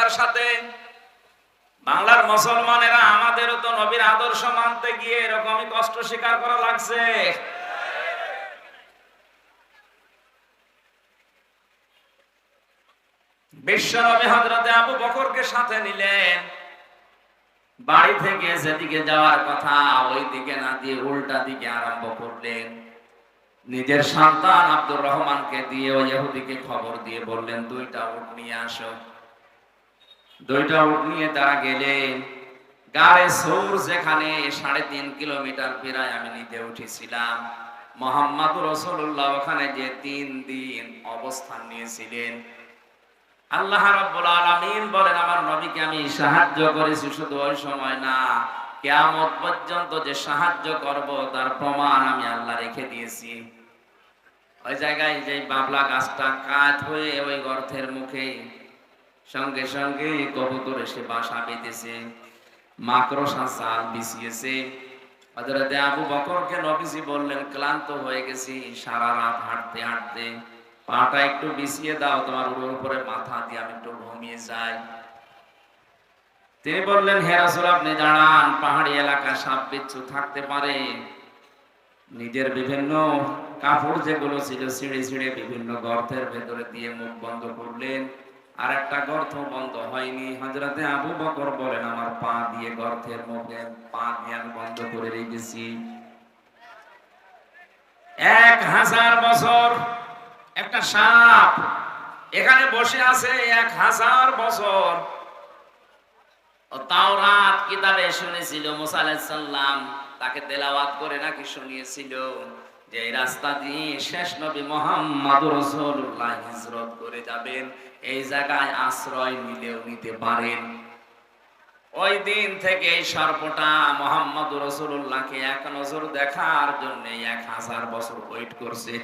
মর্যাদার সাথে। বাংলার মুসলমানেরা আমাদেরও তো নবীর আদর্শ মানতে গিয়ে এরকমই কষ্ট স্বীকার করা লাগছে। বিশ্বনবী হজরতে আবু বকরকে সাথে নিলেন। বাড়ি থেকে যেদিকে যাওয়ার কথা ওই দিকে না দিয়ে উল্টা দিকে আরম্ভ করলেন। নিজের সন্তান আব্দুর রহমানকে দিয়ে, ওই ইহুদিকে খবর দিয়ে বললেন, দুইটা উট নিয়ে আসো। দুইটা উট নিয়ে তারা গেলেন। গাড়ে সৌর যেখানে সাড়ে তিন কিলোমিটার প্রায় আমি নিতে উঠেছিলাম। মোহাম্মদ রসুল্লাহ ওখানে যে তিন দিন অবস্থান নিয়েছিলেন। আল্লাহ রাব্বুল বলেন, আমার নবীকে আমি সাহায্য করেছি, শুধু ওই সময় না। কিয়ামত পর্যন্ত যে সাহায্য করব, তার প্রমাণ আমি আল্লাহ রেখে দিয়েছি। ওই জায়গায় যে বাবলা গাছটা কাঠ হয়ে ওই গর্তের মুখে সঙ্গে সঙ্গে কবুতর এসে বাসা বেঁধেছে, মাকড়সা চাল বিছিয়েছে। হযরতে আবু বকরকে নবীজি বললেন, ক্লান্ত হয়ে গেছি, সারা রাত হাঁটতে হাঁটতে। পাটা একটু বিছিয়ে দাও, তোমার উড়োর উপরে মাথা দিয়ে আমি একটু ঘুমিয়ে যাই। তিনি বললেন, হে রাসূল, আপনি জানান পাহাড়ি এলাকা সাপ বিচ্ছু থাকতে পারে। নিজের বিভিন্ন কাপড় যেগুলো ছিল, ছিঁড়ে ছিঁড়ে বিভিন্ন গর্তের ভেতরে দিয়ে মুখ বন্ধ করলেন। আর একটা গর্ত বন্ধ হয়নি। হজরতে আবু বকর বলেন, আমার পা দিয়ে গর্তের মুখে পা দিয়ে আমি বন্ধ করে রেখেছি। এক হাজার বছর একটা সাপ এখানে বসে আছে এক হাজার বছর। ও তাওরাত কিতাবে শুনেছিল, মুসা আলাইহিস তাকে তেলাওয়াত করে নাকি শুনিয়েছিল যে রাস্তা দিয়ে শেষ নবী মোহাম্মদ রাসূলুল্লাহ হিজরত করে যাবেন। এই জায়গায় আশ্রয় নিলেও নিতে পারেন। ওই দিন থেকে এই সর্পটা মোহাম্মদ রসুল্লাহকে এক নজর দেখার জন্য এক হাজার বছর ওয়েট করছে।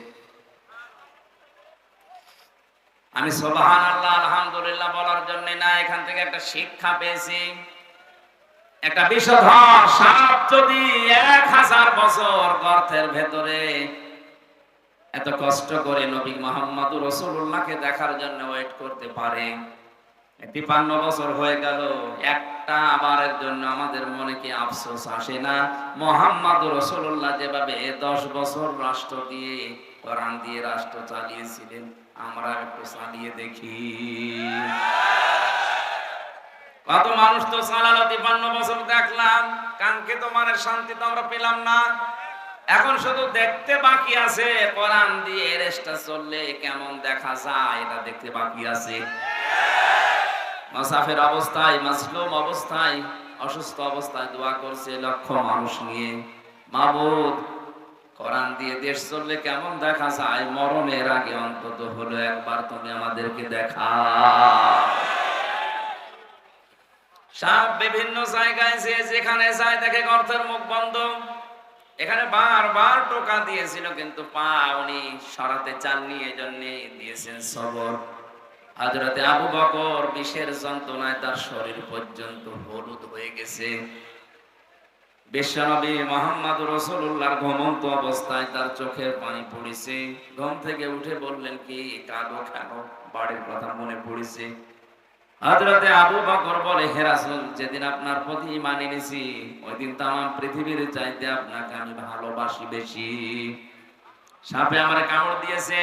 আমি সোবাহান আল্লাহ আলহামদুলিল্লাহ বলার জন্য না, এখান থেকে একটা শিক্ষা পেয়েছি। একটা বিষধর সাপ যদি এক হাজার বছর গর্তের ভেতরে এত কষ্ট করে নবী মোহাম্মদ রসুল্লাহকে দেখার জন্য ওয়েট করতে পারে। তিপান্ন বছর হয়ে গেল, একটা আবারের জন্য আমাদের মনে কি আফসোস আসে না? মোহাম্মদ রসুল্লাহ যেভাবে দশ বছর রাষ্ট্র দিয়ে, কোরআন দিয়ে রাষ্ট্র চালিয়েছিলেন, আমরা একটু চালিয়ে দেখি। কত মানুষ তো চালালো তিপান্ন বছর দেখলাম, কানকে তোমার শান্তি তো আমরা পেলাম না। এখন শুধু দেখতে বাকি আছে, কোরআন দিয়ে রেস্টা চললে কেমন দেখা যায় এটা দেখতে বাকি আছে? মাসাফের অবস্থায় মাসলুম অবস্থায়, অসুস্থ অবস্থায় দোয়া করছে লক্ষ মানুষ নিয়ে। মাবুদ, কোরআন দিয়ে দেশ চললে কেমন দেখা যায়? মরণের আগে অন্তত হলো একবার তুমি আমাদেরকে দেখা। সাপ বিভিন্ন জায়গায় যে যেখানে যায় দেখে গর্তের মুখ বন্ধ। এখানে বারবার টোকা দিয়েছিল, কিন্তু পা উনি সরাতে চাননি এই জন্য দিয়েছেন সবর। হাজরতে আবু বকর বিষের যন্ত্রণায় তার শরীর পর্যন্ত হলুদ হয়ে গেছে। বিশ্বনবী মোহাম্মদ রসুল্লাহর ঘুমন্ত অবস্থায় তার চোখের পানি পড়েছে। ঘুম থেকে উঠে বললেন, কি কাঁদো কেন? বাড়ির কথা মনে পড়েছে। হজরতে আবু বকর বলে, হে রাসূল, যেদিন আপনার প্রতি ইমান এনেছি ওই দিন তাম পৃথিবীর চাইতে আপনাকে আমি ভালোবাসি বেশি। সাপে আমার কামড় দিয়েছে,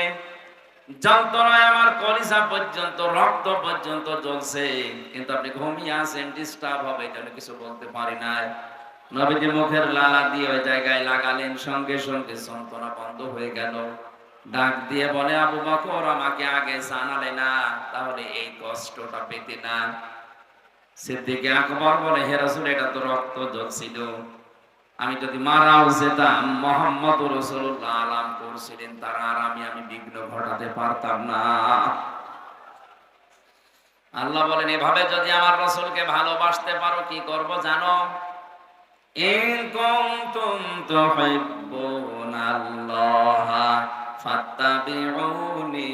যন্ত্রণায় আমার কলিজা পর্যন্ত, রক্ত পর্যন্ত জ্বলছে, কিন্তু আপনি ঘুমিয়ে আছেন ডিস্টার্ব হবে, এটা কিছু বলতে পারি নাই। নবীজি মুখের লালা দিয়ে ওই জায়গায় লাগালেন, সঙ্গে সঙ্গে যন্ত্রণা বন্ধ হয়ে গেল। ডাক দিয়ে বলে, আবু বকর, আমাকে আগে জানালে না, তাহলে এই কষ্টটা পেতে না। সিদ্দিকে আকবর বলে, হে রাসূল, এটা তো রক্ত জ্বলছিল আমি যদি মারাও যেতাম মোহাম্মদ রসুল্লাহ আলাম করছিলেন, তার আরামে আমি বিঘ্ন ঘটাতে পারতাম না। আল্লাহ বলেন, এভাবে যদি আমার রসুলকে ভালোবাসতে পারো, কি করব জানো? ইন কুনতুম তুহিব্বুনাল্লাহ। ফাত্তাবিউনি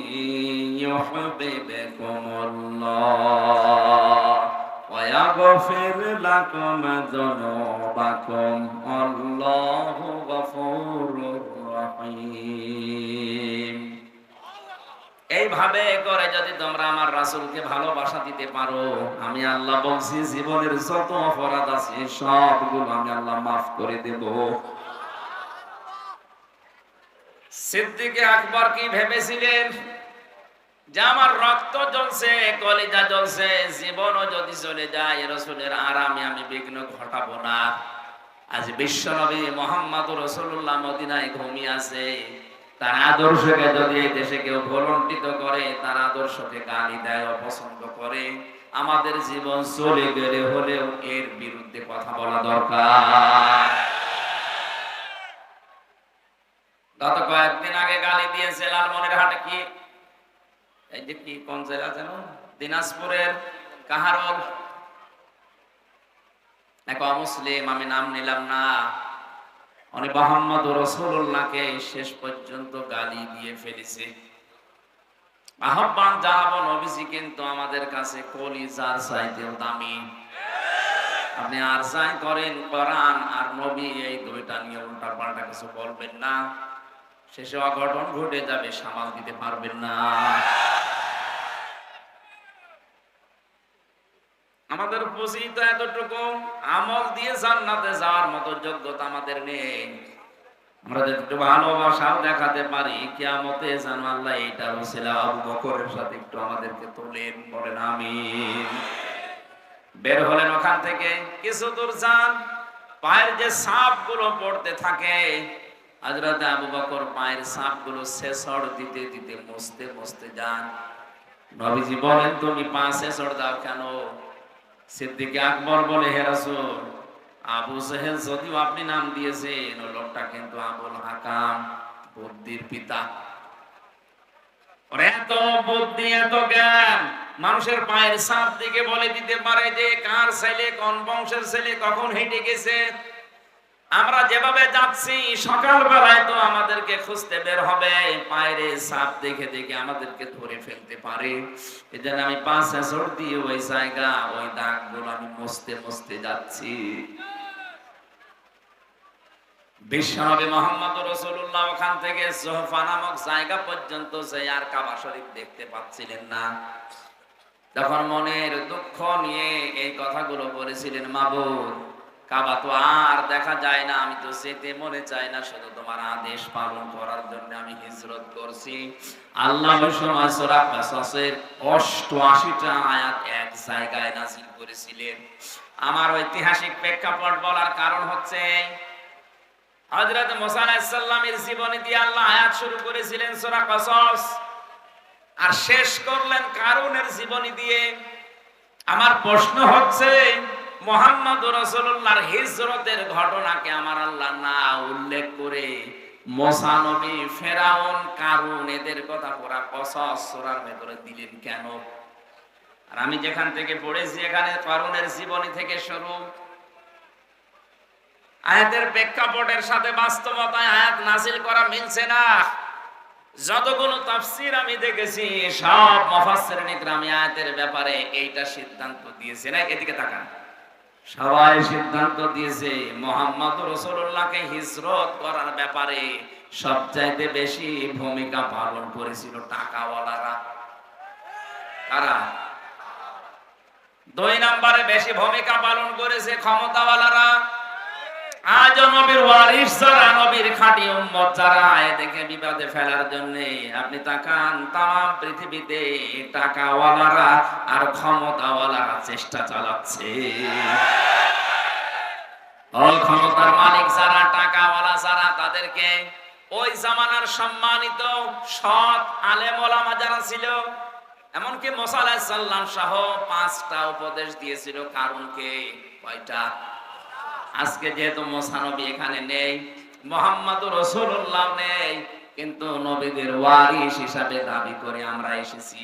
ইউহিব্বুকুমুল্লাহ ويغفر لكم ذنوبكم والله غفور رحيم এইভাবে করে যদি তোমরা আমার রাসূলকে ভালোবাসা দিতে পারো আমি আল্লাহ বলছি জীবনের যত অপরাধ আছে সবগুলো আমি আল্লাহ মাফ করে দেব সিদ্দিকে আকবর কি ভেবেছিলেন? যে আমার রক্ত জ্বলছে, কলিজা জ্বলছে, জীবনও যদি চলে যায়, রসুলের আরামে আমি বিঘ্ন ঘটাবো না। আজ বিশ্বনবী মোহাম্মদ রসুল্লাহ মদিনায় ঘুমিয়ে আছে। তার আদর্শকে যদি এই দেশে কেউ ভলন্টিত করে, তার আদর্শকে গালি দেয়, অপছন্দ করে, আমাদের জীবন চলে গেলে হলেও এর বিরুদ্ধে কথা বলা দরকার। গত কয়েকদিন আগে গালি দিয়েছে লালমনির হাটে কি? এই যে কি কোন যেন দিনাজপুরের এক অমুসলিম, আমি নাম নিলাম না। উনি মোহাম্মদ রসুল্লাহকে শেষ পর্যন্ত গালি দিয়ে ফেলেছে। আহ্বান জানাব নবীজি, কিন্তু আমাদের কাছে কলি যার চাইতেও দামি। আপনি আর যাই করেন কোরআন আর নবী, এই দুইটা নিয়ে উল্টা পাল্টা কিছু বলবেন না। শেষে অঘটন ঘটে যাবে, সামাল দিতে পারবেন না। আমাদের পুঁজি তো এতটুকু আমল দিয়ে জান্নাতে যাওয়ার মতো যোগ্যতা আমাদের নেই। কিছু দূর পায়ের যে সাপগুলো পড়তে থাকে হযরত আবু বকর পায়ের সাপগুলো শেষড় দিতে দিতে মুছতে মুছতে যান। নবীজি বলেন, তুমি পা শেষড় দাও কেন? সিদ্দিকে আকবর বলে, হে রাসূল, আবু সেহেল যদিও আপনি নাম দিয়েছেন লোকটা কিন্তু আবুল হাকাম, বুদ্ধির পিতা। এত বুদ্ধি, এত জ্ঞান, মানুষের পায়ের সাপ দিকে বলে দিতে পারে যে, কার ছেলে, কোন বংশের ছেলে, কখন হেঁটে গেছে? আমরা যেভাবে যাচ্ছি সকাল বেলায় তো আমাদেরকে খুঁজতে বের হবে। পায়ের সাপ দেখে দেখে আমাদেরকে ধরে ফেলতে পারে। এজন্য আমি পাঁচ হাজার দিয়ে ওই জায়গা, ওই দাগগুলো আমি মুছতে মুছতে যাচ্ছি। বিশ্বনবী মোহাম্মদ রসুল্লাহ ওখান থেকে সোহফা নামক জায়গা পর্যন্ত আর কাবা শরীফ দেখতে পাচ্ছিলেন না। তখন মনের দুঃখ নিয়ে এই কথাগুলো বলেছিলেন, মাবুদ কাবা তো আর দেখা যায় না, আমি তো যেতে মনে চাই না, শুধু তোমার আদেশ পালন করার জন্য আমি হিজরত করছি। আল্লাহ 88টা আয়াত এক জায়গায় নাযিল করেছিলেন। আমার ঐতিহাসিক প্রেক্ষাপট বলার কারণ হচ্ছে, হযরত মুসা আলাইহিস জীবনী দিয়ে আল্লাহ আয়াত শুরু করেছিলেন সূরা কাসাস। আর শেষ করলেন কারুনের জীবনী দিয়ে। আমার প্রশ্ন হচ্ছে মোহাম্মদ রসুল্লাহর হিজরতের ঘটনাকে আমার আল্লাহ না উল্লেখ করে মোসানবী ফেরাউন, কারুন, এদের কথা পুরা কসস সূরার ভেতরে দিলেন কেন? আর আমি যেখান থেকে পড়েছি এখানে কারুনের জীবনী থেকে শুরু। আয়াতের প্রেক্ষাপটের সাথে বাস্তবতায় আয়াত নাজিল করা মিলছে না। যতগুলো তাফসীর আমি দেখেছি, সব মুফাসসিরিন ইকরাম আয়াতের ব্যাপারে এইটা সিদ্ধান্ত দিয়েছে। না, এদিকে তাকান। সবাই সিদ্ধান্ত দিয়েছে, মোহাম্মদ রসুল্লাহকে হিজরত করার ব্যাপারে সবচাইতে বেশি ভূমিকা পালন করেছিল টাকাওয়ালারা। কারা? দুই নম্বরে বেশি ভূমিকা পালন করেছে ক্ষমতাওয়ালারা। আজ নবীর ওয়ারিস যারা, নবীর খাঁটি উম্মত যারা, এ দেখে বিপদে ফেলার জন্য আপনি তাকান, তাম পৃথিবীতে টাকাওয়ালারা আর ক্ষমতাওয়ালারা চেষ্টা চালাচ্ছে। ক্ষমতার মালিক যারা, টাকাওয়ালা যারা, তাদেরকে ওই জামানার সম্মানিত সৎ যারা ছিল, এমনকি সহ পাঁচটা উপদেশ দিয়েছিল। কারণকে কয়টা? আজকে যেহেতু মোসানবী এখানে নেই মোহাম্মদ রসুল্লাহ নেই, কিন্তু নবীদের ওয়ারিস হিসাবে দাবি করে আমরা এসেছি।